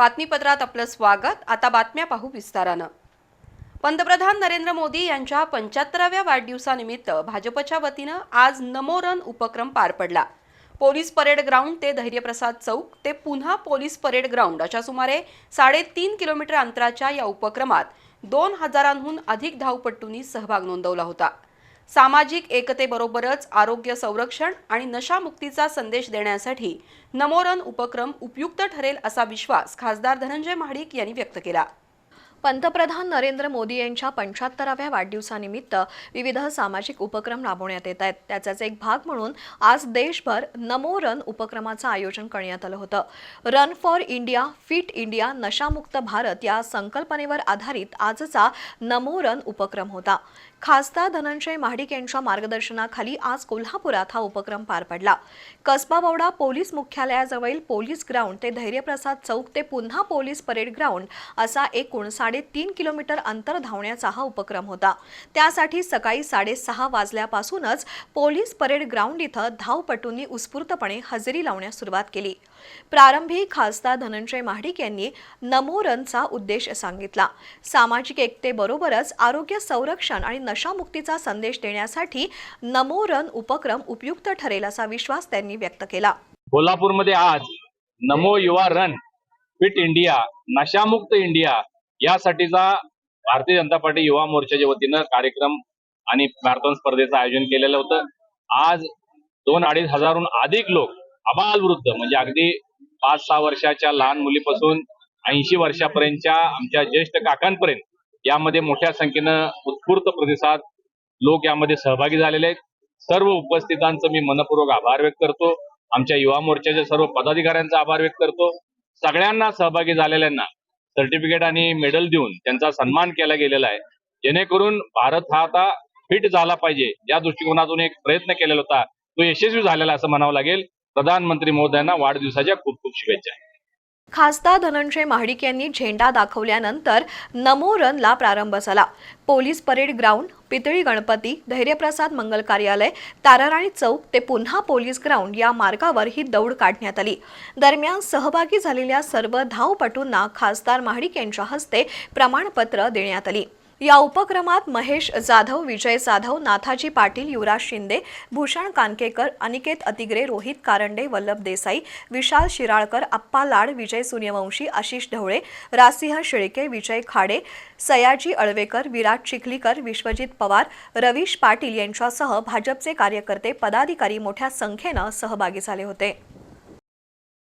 बातमीपत्रात आपलं स्वागत. आता बातम्या पाहू विस्तारानं. पंतप्रधान नरेंद्र मोदी यांच्या पंच्याहत्तराव्या वाढदिवसानिमित्त भाजपच्या वतीनं आज नमो रन उपक्रम पार पडला. पोलीस परेड ग्राउंड ते धैर्यप्रसाद चौक ते पुन्हा पोलीस परेड ग्राउंड अशा सुमारे साडेतीन किलोमीटर अंतराच्या या उपक्रमात दोन हजारांहून अधिक धावपट्टूंनी सहभाग नोंदवला होता. सामाजिक एकतेबरोबरच आरोग्य संरक्षण आणि नशामुक्तीचा संदेश देण्यासाठी नमोरन उपक्रम उपयुक्त ठरेल असा विश्वास खासदार धनंजय महाडिक यांनी व्यक्त केला. पंतप्रधान नरेंद्र मोदी यांच्या पंच्याहत्तराव्या वाढदिवसानिमित्त विविध सामाजिक उपक्रम राबवण्यात येत आहेत. त्याचाच एक भाग म्हणून आज देशभर नमो रन उपक्रमाचं आयोजन करण्यात आलं होतं. Run for India fit India नशामुक्त भारत या संकल्पनेवर आधारित आजचा नमो रन उपक्रम होता. खासदार धनंजय महाडिक यांच्या मार्गदर्शनाखाली आज कोल्हापुरात हा उपक्रम पार पडला. कसबा बौडा पोलीस मुख्यालयाजवळील पोलीस ग्राउंड ते धैर्यप्रसाद चौक ते पुन्हा पोलीस परेड ग्राउंड असा एकूण साडेतीन किलोमीटर अंतर धावण्याचा हा उपक्रम होता. त्यासाठी सकाळी साडेसहा वाजल्यापासूनच पोलीस परेड ग्राउंड इथं धावपटूंनी उत्स्फूर्तपणे हजेरी लावण्यास सुरुवात केली. प्रारंभी खासदार धनंजय महाडिक यांनी नमो रनचा उद्देश सांगितला. सामाजिक एकतेबरोबरच आरोग्य संरक्षण आणि नशामुक्तीचा संदेश देण्यासाठी नमो रन उपक्रम उपयुक्त ठरेल असा विश्वास त्यांनी व्यक्त केला. कोल्हापूरमध्ये आज Namo Yuva run fit India नशामुक्त इंडिया यासाठीचा भारतीय जनता पार्टी युवा मोर्चाच्या वतीनं कार्यक्रम आणि मॅरेथॉन स्पर्धेचं आयोजन केलेलं होतं. आज दोन अडीच हजारहून अधिक लोक अबाल वृद्ध म्हणजे अगदी पाच सहा वर्षाच्या लहान मुलीपासून ऐंशी वर्षापर्यंतच्या आमच्या ज्येष्ठ काकांपर्यंत यामध्ये मोठ्या संख्येनं उत्स्फूर्त प्रतिसाद लोक यामध्ये सहभागी झालेले आहेत. सर्व उपस्थितांचं मी मनपूर्वक आभार व्यक्त करतो. आमच्या युवा मोर्चाच्या सर्व पदाधिकाऱ्यांचा आभार व्यक्त करतो. सगळ्यांना सहभागी झालेल्यांना सर्टिफिकेट आणि मेडल देऊन त्यांचा सन्मान केला गेलेला आहे. जेणेकरून भारत हा आता फिट झाला पाहिजे या दृष्टिकोनातून एक प्रयत्न केलेला होता. तो यशस्वी झालेला असं म्हणावं लागेल. प्रधानमंत्री महोदयांना वाढदिवसाच्या खूप खूप शुभेच्छा. खासदार धनंजय महाडिक यांनी झेंडा दाखवल्यानंतर नमो रनला प्रारंभ झाला. Police parade ground Pitali Ganapati Dhairyaprasad मंगल कार्यालय ताराराणी चौक ते पुन्हा पोलीस ग्राउंड या मार्गावर ही दौड काढण्यात आली. दरम्यान सहभागी झालेल्या सर्व धावपटूंना खासदार महाडिक यांच्या हस्ते प्रमाणपत्र देण्यात आली. या उपक्रमात महेश जाधव विजय जाधव नाथाजी पाटील युवराज शिंदे भूषण कानकेकर अनिकेत अतिग्रे रोहित कारंडे वल्लभ देसाई विशाल शिराळकर अप्पा लाड विजय सूर्यवंशी आशिष ढवळे रासिंह शेळके विजय खाडे सयाजी अळवेकर विराट चिखलीकर विश्वजित पवार रवीश पाटील यांच्यासह भाजपचे कार्यकर्ते पदाधिकारी मोठ्या संख्येनं सहभागी झाले होते.